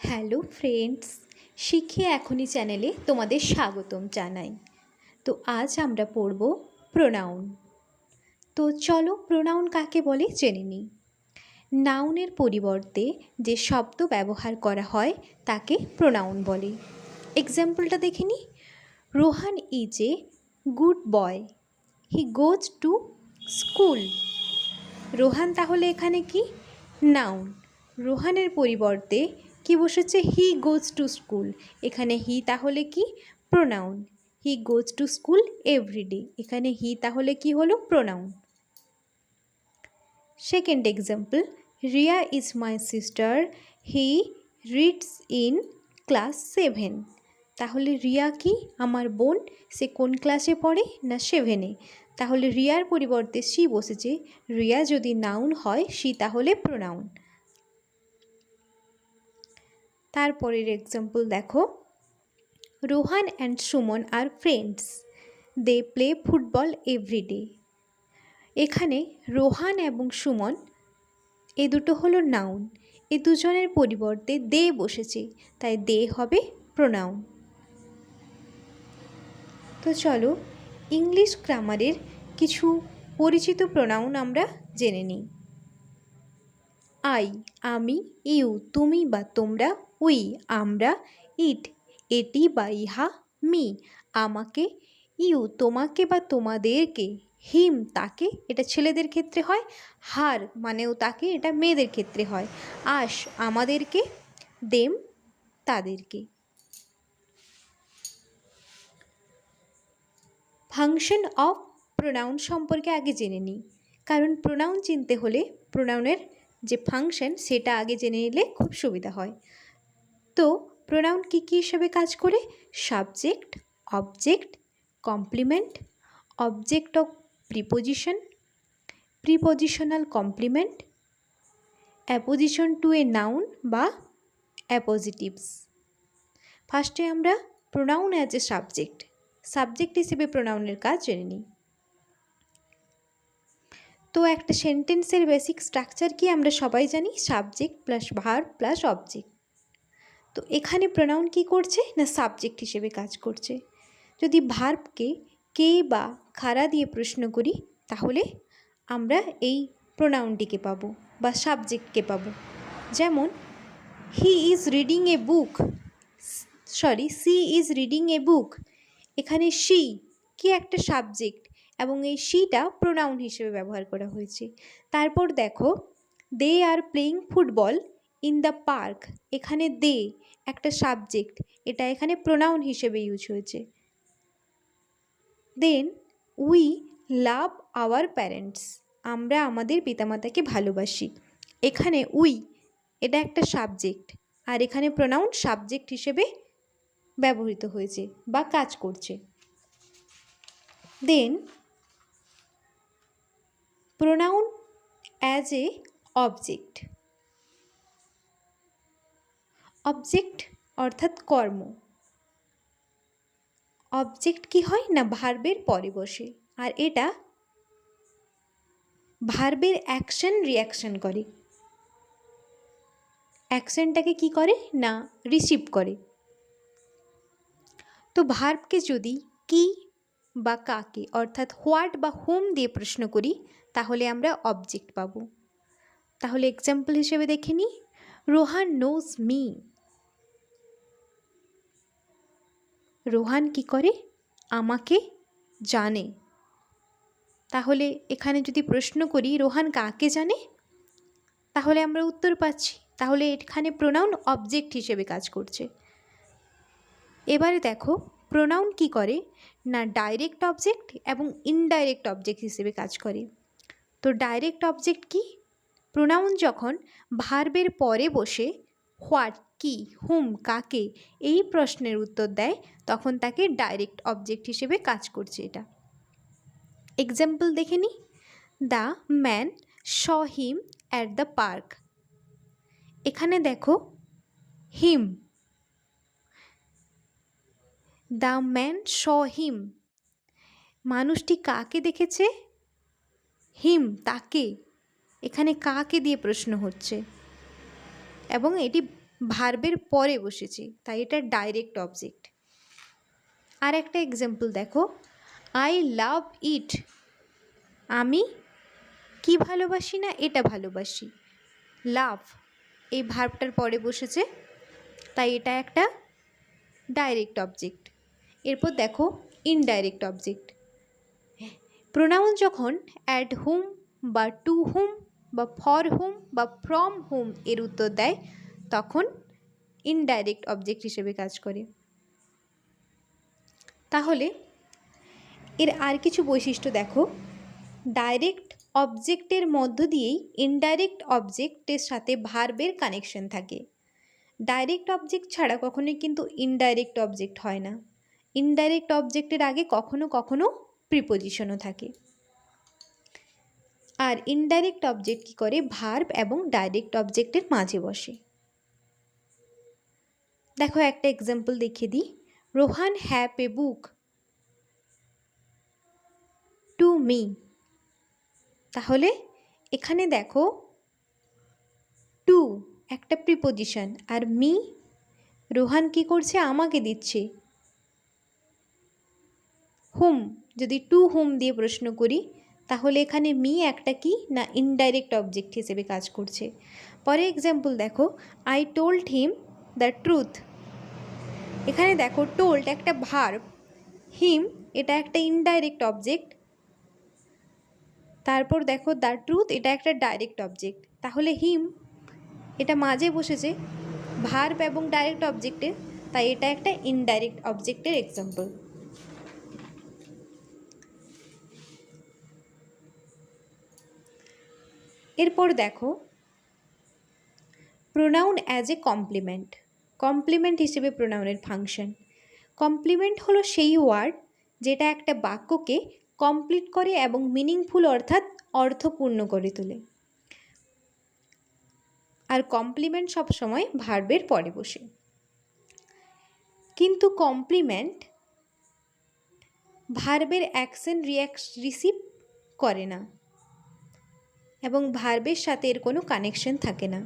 Hello friends, শিখে এখনই চ্যানেলে তোমাদের স্বাগতম জানাই। তো আজ আমরা পড়ব প্রোনাউন। তো চলো প্রোনাউন কাকে বলে জেনে নিই। নাউনের পরিবর্তে যে শব্দ ব্যবহার করা হয় তাকে প্রোনাউন বলে। এক্সাম্পলটা দেখে নিই। Rohan is a good boy. He goes to school. Rohan তাহলে এখানে কি? নাউন। রোহানের পরিবর্তে কি বসেছে? He goes to school. এখানে হি তাহলে কি? Pronoun. He goes to school every day এখানে হি তাহলে কি হলো? Pronoun. Second example, Riya is my sister. He reads in class seven. তাহলে রিয়া কি? আমার বোন। সে কোন ক্লাসে পড়ে? না সেভেনে তাহলে রিয়ার পরিবর্তে সি বসেছে। রিয়া যদি নাউন হয়, সি তাহলে প্রোনাউন। তারপরের এক্সাম্পল দেখো। Rohan and Suman are friends they play football everyday এখানে রোহান এবং সুমন, এ দুটো হলো নাউন এ দুজনের পরিবর্তে দে বসেছে, তাই দে হবে প্রোনাউন তো চলো ইংলিশ গ্রামারের কিছু পরিচিত প্রোনাউন আমরা জেনে নিই। আই আমি ইউ তুমি বা তোমরা উই, আমরা, ইট, এটি বা ইহা, মি, আমাকে, ইউ, তোমাকে বা তোমাদেরকে, হিম, তাকে, এটা ছেলেদের ক্ষেত্রে হয়, হার, মানেও তাকে, এটা মেয়েদের ক্ষেত্রে হয় আস আমাদেরকে, দেম, তাদেরকে। ফাংশন অফ প্রোনাউন সম্পর্কে আগে জেনে নিই, কারণ প্রোনাউন চিনতে হলে প্রোনাউনের যে ফাংশন, সেটা আগে জেনে নিলে খুব সুবিধা হয়। তো প্রোনাউন কী কী হিসাবে কাজ করে? Subject object complement object of preposition prepositional complement apposition to a noun বা অ্যাপোজিটিভস ফার্স্টে আমরা pronoun as a subject subject হিসেবে প্রোনাউনের কাজ জেনে নিই। তো একটা সেন্টেন্সের বেসিক স্ট্রাকচার কি আমরা সবাই জানি? Subject plus verb plus object তো এখানে প্রোনাউন কি করছে? না সাবজেক্ট হিসেবে কাজ করছে। যদি ভার্বকে কে বা খাড়া দিয়ে প্রশ্ন করি, তাহলে আমরা এই প্রোনাউনটিকে পাবো বা সাবজেক্টকে পাবো। যেমন he is reading a book sorry she is reading a book এখানে শি কি একটা সাবজেক্ট এবং এই শিটা প্রোনাউন হিসেবে ব্যবহার করা হয়েছে। তারপর দেখো they are playing football in the park এখানে দে একটা সাবজেক্ট এটা এখানে প্রোনাউন হিসেবে ইউজ হয়েছে। Then we love our parents আমরা আমাদের পিতামাতাকে ভালোবাসি। এখানে উই এটা একটা সাবজেক্ট আর এখানে প্রোনাউন সাবজেক্ট হিসেবে ব্যবহৃত হয়েছে বা কাজ করছে। Then pronoun as a object object অর্থাৎ কর্ম। অবজেক্ট কি হয় না ভার্বের পরে বসে আর এটা ভার্বের অ্যাকশন রিয়াকশন করে। অ্যাকশনটাকে কি করে? না রিসিভ করে। তো ভার্বকে যদি কি বা কাকে অর্থাৎ হোয়াট বা হোম দিয়ে প্রশ্ন করি, তাহলে আমরা অবজেক্ট পাব। তাহলে এক্সাম্পল হিসেবে দেখে নিই। রোহান নোজ মি রোহান কি করে? আমাকে জানে। তাহলে এখানে যদি প্রশ্ন করি, রোহান কাকে জানে? তাহলে আমরা উত্তর পাচ্ছি। তাহলে এখানে প্রোনাউন অবজেক্ট হিসেবে কাজ করছে। এবারে দেখো প্রোনাউন কি করে? না ডাইরেক্ট অবজেক্ট এবং ইনডাইরেক্ট অবজেক্ট হিসেবে কাজ করে। তো ডাইরেক্ট অবজেক্ট কি? প্রোনাউন যখন ভার্বের পরে বসে হোয়াট, কি, হুম, কাকে এই প্রশ্নের উত্তর দেয়, তখন তাকে ডাইরেক্ট অবজেক্ট হিসেবে কাজ করছে এটা। এক্সাম্পল দেখে নিই the man saw him at the park. এখানে দেখো, হিম। দ্য ম্যান শ হিম। মানুষটি কাকে দেখেছে? হিম, তাকে। এখানে কাকে দিয়ে প্রশ্ন হচ্ছে? এবং এটি ভার্বের পরে বসেছে, তাই এটা ডাইরেক্ট অবজেক্ট আর একটা এক্সাম্পল দেখো। আই লাভ ইট আমি কি ভালোবাসি না এটা ভালোবাসি। লাভ এই ভার্বটার পরে বসেছে, তাই এটা একটা ডাইরেক্ট অবজেক্ট এরপর দেখো ইনডাইরেক্ট অবজেক্ট প্রোনাউন যখন অ্যাট হুম বা টু হুম বা ফর হুম বা ফ্রম হুম এর উত্তর দেয়, তখন ইনডাইরেক্ট অবজেক্ট হিসেবে কাজ করে। তাহলে এর আর কিছু বৈশিষ্ট্য দেখো। ডাইরেক্ট অবজেক্টের মধ্য দিয়েই ইনডাইরেক্ট অবজেক্টের সাথে ভার্বের কানেকশন থাকে। ডাইরেক্ট অবজেক্ট ছাড়া কখনোই কিন্তু ইনডাইরেক্ট অবজেক্ট হয় না। ইনডাইরেক্ট অবজেক্টের আগে কখনো কখনো প্রিপোজিশনও থাকে। আর ইনডাইরেক্ট অবজেক্ট কী করে? ভার্ব এবং ডাইরেক্ট অবজেক্টের মাঝে বসে। দেখো একটা এক্সাম্পল দেখিয়ে দিই। Rohan হ্যাপ a book to me তাহলে এখানে দেখো টু একটা প্রিপোজিশন আর মি রোহান কি করছে? আমাকে দিচ্ছে। হুম যদি টু হুম দিয়ে প্রশ্ন করি তাহলে এখানে মি একটা কি? না ইনডাইরেক্ট অবজেক্ট হিসেবে কাজ করছে। পরে এক্সাম্পল দেখো I told him the truth এখানে দেখো টোল্ড একটা ভার্ব হিম এটা একটা ইনডাইরেক্ট অবজেক্ট তারপর দেখো দ্য ট্রুথ এটা একটা ডাইরেক্ট অবজেক্ট তাহলে হিম এটা মাঝে বসেছে ভার্ব এবং ডাইরেক্ট অবজেক্টের তাই এটা একটা ইনডাইরেক্ট অবজেক্টের এক্সাম্পল এরপর দেখো pronoun as a complement complement হিসেবে প্রোনাউনের ফাংশন কমপ্লিমেন্ট হলো সেই ওয়ার্ড যেটা একটা বাক্যকে কমপ্লিট করে এবং মিনিংফুল অর্থাৎ অর্থপূর্ণ করে তোলে। আর কমপ্লিমেন্ট সবসময় ভার্বের পরে বসে। কিন্তু কমপ্লিমেন্ট ভার্বের অ্যাকশন রিয়াক্স রিসিভ করে না। এবং ভার্বের সাথে এর কোনো কানেকশন থাকে না।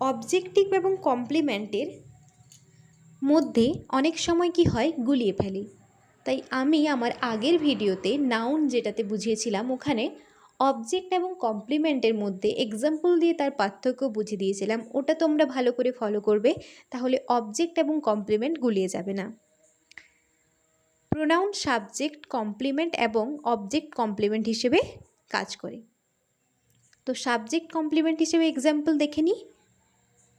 অবজেক্টিভ এবং কমপ্লিমেন্টের মধ্যে অনেক সময় কি হয়? গুলিয়ে ফেলি। তাই আমি আমার আগের ভিডিওতে নাউন যেটাতে বুঝিয়েছিলাম, ওখানে অবজেক্ট এবং কমপ্লিমেন্টের মধ্যে এক্সাম্পল দিয়ে তার পার্থক্য বুঝিয়ে দিয়েছিলাম। ওটা তোমরা ভালো করে ফলো করবে, তাহলে অবজেক্ট এবং কমপ্লিমেন্ট গুলিয়ে যাবে না। প্রোনাউন সাবজেক্ট কমপ্লিমেন্ট এবং অবজেক্ট কমপ্লিমেন্ট হিসেবে কাজ করে। তো সাবজেক্ট কমপ্লিমেন্ট হিসেবে এক্সাম্পল দেখে নিই।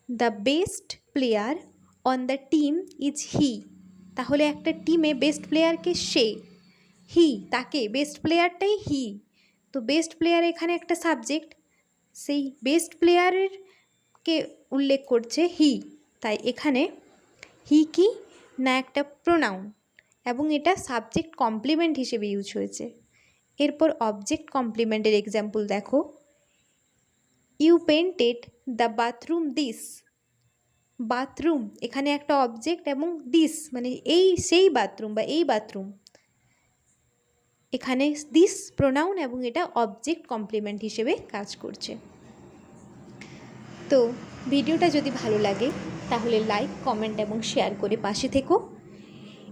The best player on the team is he তাহলে একটা টিমে বেস্ট প্লেয়ারকে সে? হি তাকে। বেস্ট প্লেয়ারটাই হি তো বেস্ট প্লেয়ার এখানে একটা সাবজেক্ট সেই বেস্ট প্লেয়ারের কে উল্লেখ করছে হি তাই এখানে হি কি? না একটা প্রোনাউন এবং এটা সাবজেক্ট কমপ্লিমেন্ট হিসেবে ইউজ হয়েছে। এরপর অবজেক্ট কমপ্লিমেন্টের এক্সাম্পল দেখো। You painted the bathroom this bathroom এখানে একটা অবজেক্ট এবং দিস মানে এই সেই বাথরুম বা এই বাথরুম এখানে দিস প্রোনাউন এবং এটা অবজেক্ট কমপ্লিমেন্ট হিসেবে কাজ করছে। তো ভিডিওটা যদি ভালো লাগে, তাহলে লাইক কমেন্ট এবং শেয়ার করে পাশে থেকো।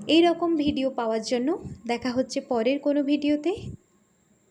এই রকম ভিডিও পাওয়ার জন্য দেখা হচ্ছে পরের কোনো ভিডিওতে